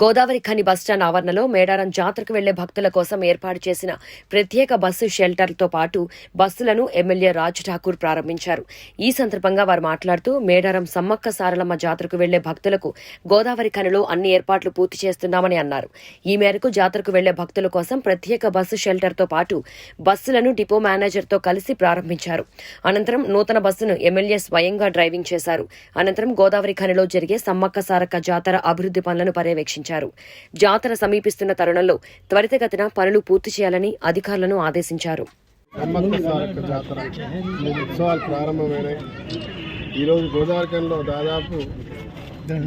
Godavari Khani bus stand ఆవరణలో మేడారం జాతరకు వెళ్ళే భక్తుల కోసం ఏర్పాటు చేసిన ప్రత్యేక బస్సు షెల్టర్తో పాటు బస్సులను ఎమ్మెల్యే రాజ్ ఠాకూర్ ప్రారంభించారు. ఈ సందర్భంగా వారు మాట్లాడుతూ మేడారం సమ్మక్క సారలమ్మ జాతరకు వెళ్ళే భక్తులకు గోదావరి ఖనిలో అన్ని ఏర్పాట్లు పూర్తి చేస్తున్నామని అన్నారు. ఈ మేరకు జాతరకు వెళ్ళే భక్తుల కోసం ప్రత్యేక బస్సు షెల్టర్తో పాటు బస్సులను డిపో మేనేజర్తో కలిసి ప్రారంభించారు. అనంతరం నూతన బస్సును ఎమ్మెల్యే స్వయంగా డ్రైవింగ్ చేశారు. అనంతరం గోదావరి ఖనిలో జరిగే సమ్మక్క సారక్క జాతర అభివృద్ది పనులను పర్యవేక్షించారు. జాతర సమీపిస్తున్న తరుణంలో త్వరితగతిన పనులు పూర్తి చేయాలని అధికారులను ఆదేశించారు. జాతర ఉత్సవాలు ప్రారంభమైనాయి. ఈరోజు గోదావరికంలో దాదాపు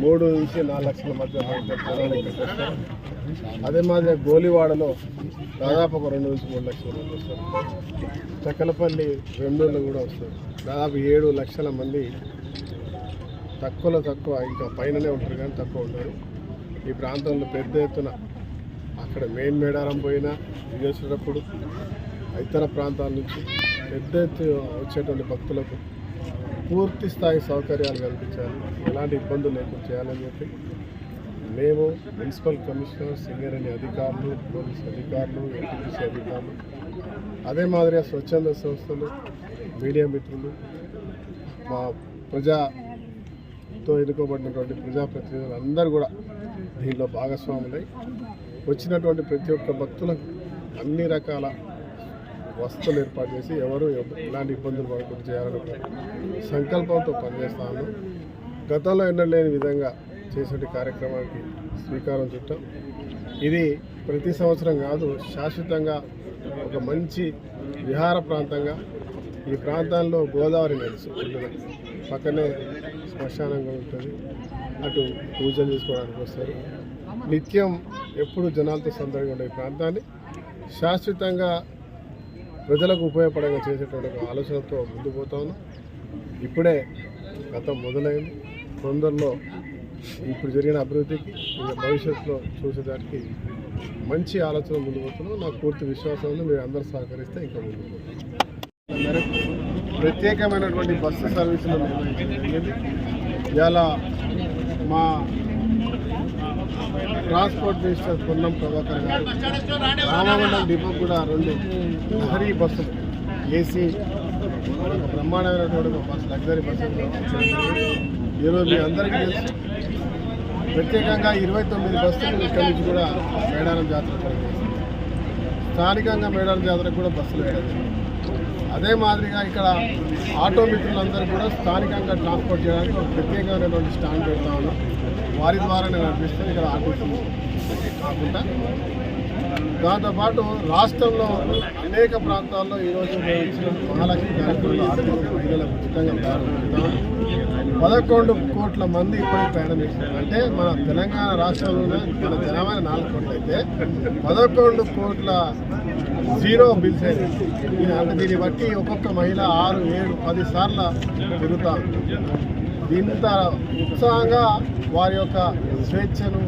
మూడు నుంచి నాలుగు లక్షల మధ్య అదే మాదిరిగా గోలివాడలో దాదాపు ఒక రెండు నుంచి మూడు లక్షల మంది వస్తారు. చక్కలపల్లి వెంబూరులో కూడా వస్తారు. దాదాపు ఏడు లక్షల మంది తక్కువలో తక్కువ ఇంకా పైననే ఉంటారు కానీ తక్కువ ఉంటారు. ఈ ప్రాంతంలో పెద్ద ఎత్తున అక్కడ మెయిన్ మేడారం పోయినా విజయేశ్వరప్పుడు ఇతర ప్రాంతాల నుంచి పెద్ద ఎత్తు వచ్చేటువంటి భక్తులకు పూర్తి స్థాయి సౌకర్యాలు కల్పించాలి. ఎలాంటి ఇబ్బందులు లేకుండా చేయాలని చెప్పి మేము మున్సిపల్ కమిషనర్ సింగరేణి అధికారులు పోలీస్ అధికారులు ఎన్టీపీసీ అధికారులు అదే మాదిరిగా స్వచ్ఛంద సంస్థలు మీడియా మిత్రులు మా ప్రజాతో ఎన్నుకోబడినటువంటి ప్రజాప్రతినిధులు అందరూ కూడా దీనిలో భాగస్వాములై వచ్చినటువంటి ప్రతి ఒక్క భక్తులకు అన్ని రకాల వసతులు ఏర్పాటు చేసి ఎవరు ఎలాంటి ఇబ్బందులు పడకుండా చేయాలని సంకల్పంతో పనిచేస్తాను గతంలో ఎన్నలేని విధంగా చేసే కార్యక్రమానికి శ్రీకారం చుట్టాం. ఇది ప్రతి సంవత్సరం కాదు శాశ్వతంగా ఒక మంచి విహార ప్రాంతంగా ఈ ప్రాంతాల్లో గోదావరి నడుస్తుంది పక్కనే శ్మశానం ఉంటుంది. అటు పూజలు చేసుకోవడానికి వస్తారు నిత్యం ఎప్పుడు జనాలతో సందడిగా ఉండే ప్రాంతాన్ని శాశ్వతంగా ప్రజలకు ఉపయోగపడంగా చేసేటువంటి ఒక ఆలోచనతో ముందుకు పోతా ఉన్నాం. ఇప్పుడే గతం మొదలైంది. తొందరలో ఇప్పుడు జరిగిన అభివృద్ధికి ఇంకా భవిష్యత్తులో చూసేదానికి మంచి ఆలోచన ముందుకు పోతున్నాం. నాకు పూర్తి విశ్వాసం ఉంది మీరు అందరూ సహకరిస్తే ఇంకా ముందుకు మేరకు ప్రత్యేకమైనటువంటి బస్సు సర్వీసులు నిర్వహించడం జరిగింది. ఇలా మా ట్రాన్స్పోర్ట్ మినిస్టర్ పొన్నం ప్రభాకర్ గారు రామగుండం డిపో కూడా రెండు లహరీ బస్సులు ఏసీ బ్రహ్మాండమైనటువంటి ఒక బస్సు లగ్జరీ బస్సులు ఈరోజు మీ అందరికీ తెలుసు ప్రత్యేకంగా ఇరవై తొమ్మిది బస్సులు ఇక్కడి నుంచి కూడా మేడారం జాతర స్థానికంగా మేడారం జాతరకు కూడా బస్సులు వెళ్ళచ్చు అదే మాదిరిగా ఇక్కడ ఆటో మిత్రులందరూ కూడా స్థానికంగా ట్రాన్స్పోర్ట్ చేయడానికి ఒక ప్రత్యేకమైనటువంటి స్టాండ్ పెడతా ఉన్నాం. వారి ద్వారా నేను నడిపిస్తే ఇక్కడ ఆర్టీసీ కాకుండా దాంతోపాటు రాష్ట్రంలో అనేక ప్రాంతాల్లో ఈరోజు మహాలక్ష్మి కార్యక్రమంలో ఆర్థిక మహిళలకు ఉచితంగా ప్రారంభిస్తాం పదకొండు కోట్ల మంది ఇప్పుడు ప్రయాణం చేస్తున్నారు. అంటే మన తెలంగాణ రాష్ట్రంలోనే మన జనాభా నాలుగు కోట్లు అయితే పదకొండు కోట్ల జీరో బిల్స్ అయినాయి. అంటే దీన్ని బట్టి ఒక్కొక్క మహిళ ఆరు ఏడు పది సార్లు తిరుగుతా ఇంత ఉత్సాహంగా వారి యొక్క స్వేచ్ఛను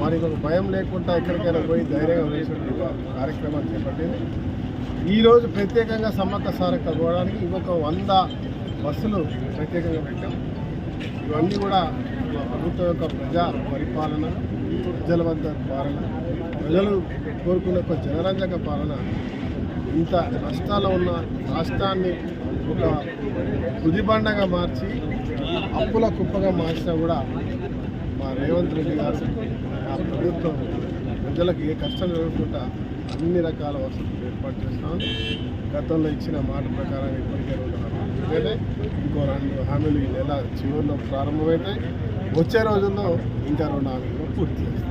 వారికి ఒక భయం లేకుండా ఎక్కడికైనా పోయి ధైర్యంగా వేసేటువంటి కార్యక్రమాలు చేపట్టింది. ఈరోజు ప్రత్యేకంగా సమ్మక్క సారక్క పోవడానికి ఇంకొక వంద బస్సులు ప్రత్యేకంగా పెట్టాం. ఇవన్నీ కూడా ప్రభుత్వం యొక్క ప్రజా పరిపాలన ప్రజల పాలన ప్రజలు కోరుకున్న ఒక జనరంజక పాలన. ఇంత నష్టాల్లో ఉన్న రాష్ట్రాన్ని ఒక కుదిబండగా మార్చి అప్పుల కుప్పగా మార్చినా కూడా మా రేవంత్ రెడ్డి గారు ఆ ప్రభుత్వం ప్రజలకు ఏ కష్టం జరగకుండా అన్ని రకాల వసతులు ఏర్పాటు చేస్తాం. గతంలో ఇచ్చిన మాట ప్రకారం ఇప్పటికే రెండు హామీలు ఇంకో రెండు హామీలు ఈ నెల చివరిలో ప్రారంభమైతే వచ్చే రోజుల్లో ఇంకా రెండు హామీలు పూర్తి చేస్తాం.